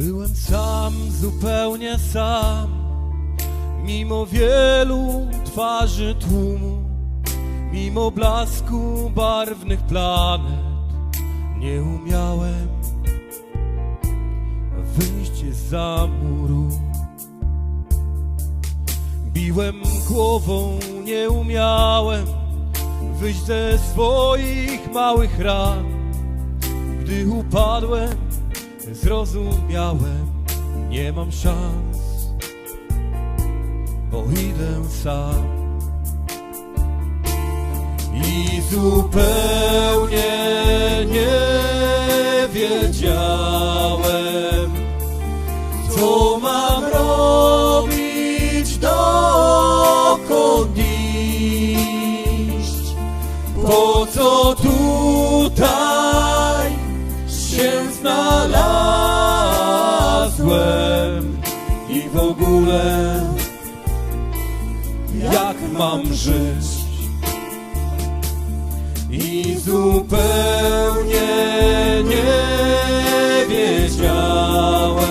Byłem sam, zupełnie sam, mimo wielu twarzy tłumu, mimo blasku barwnych planet, nie umiałem wyjść za muru. Biłem głową, nie umiałem wyjść ze swoich małych ran. Gdy upadłem, zrozumiałem, nie mam szans, bo idę sam. I zupełnie nie wiedziałem, i zupełnie nie wiedziałem,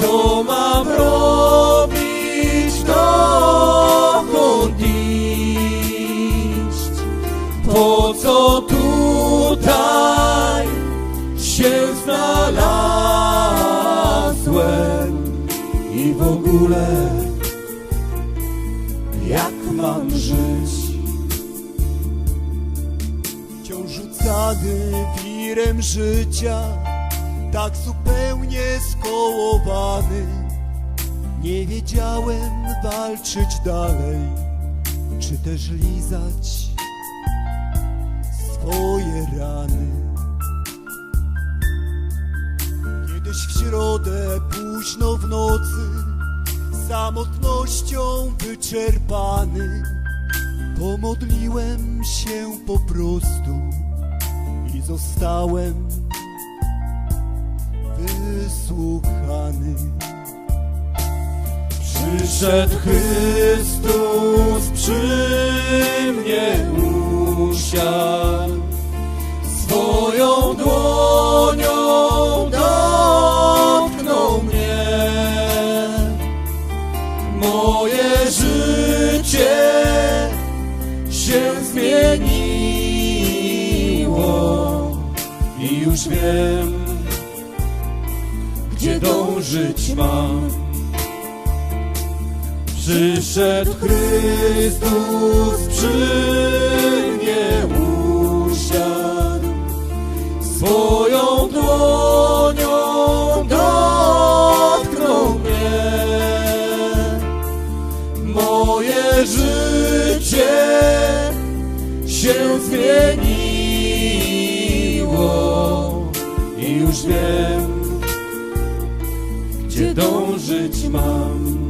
co mam robić, dokąd iść, po co tutaj się znalazłem? I w ogóle jak mam żyć. Wciąż rzucany wirem życia, tak zupełnie skołowany. Nie wiedziałem walczyć dalej, czy też lizać swoje rany. Kiedyś w środę, późno w nocy, samotnością wyczerpany. Pomodliłem się po prostu i zostałem wysłuchany. Przyszedł Chrystus przy mnie usiadł, już wiem, gdzie dążyć mam. Przyszedł Chrystus przy dążyć mam.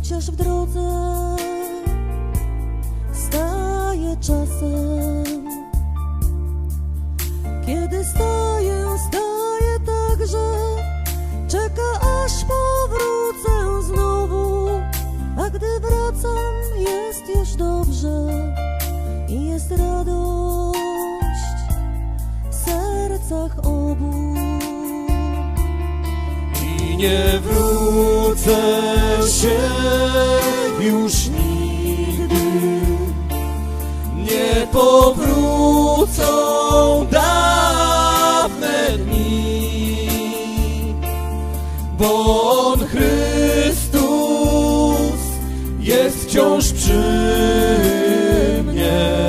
Chociaż w drodze staje czasem. Kiedy staję tak, że Czeka aż powrócę znowu. A gdy wracam jest już dobrze I jest radość w sercach obu. I nie wrócę się już nigdy. Nie powrócą dawne dni, bo On Chrystus jest wciąż przy mnie.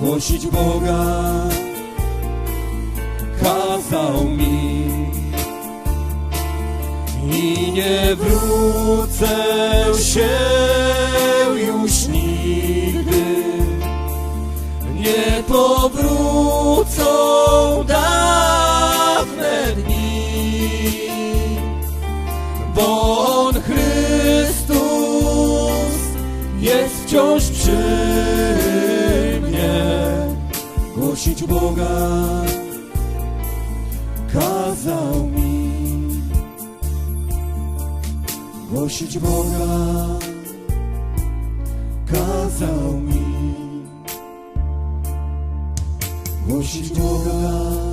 Głosić Boga kazał mi nie wrócę się już nigdy. Nie powrócą dawne dni bo On Chrystus jest wciąż przy mnie. Głosić Boga kazał mi głosić Boga. Kazał mi. Głosić Boga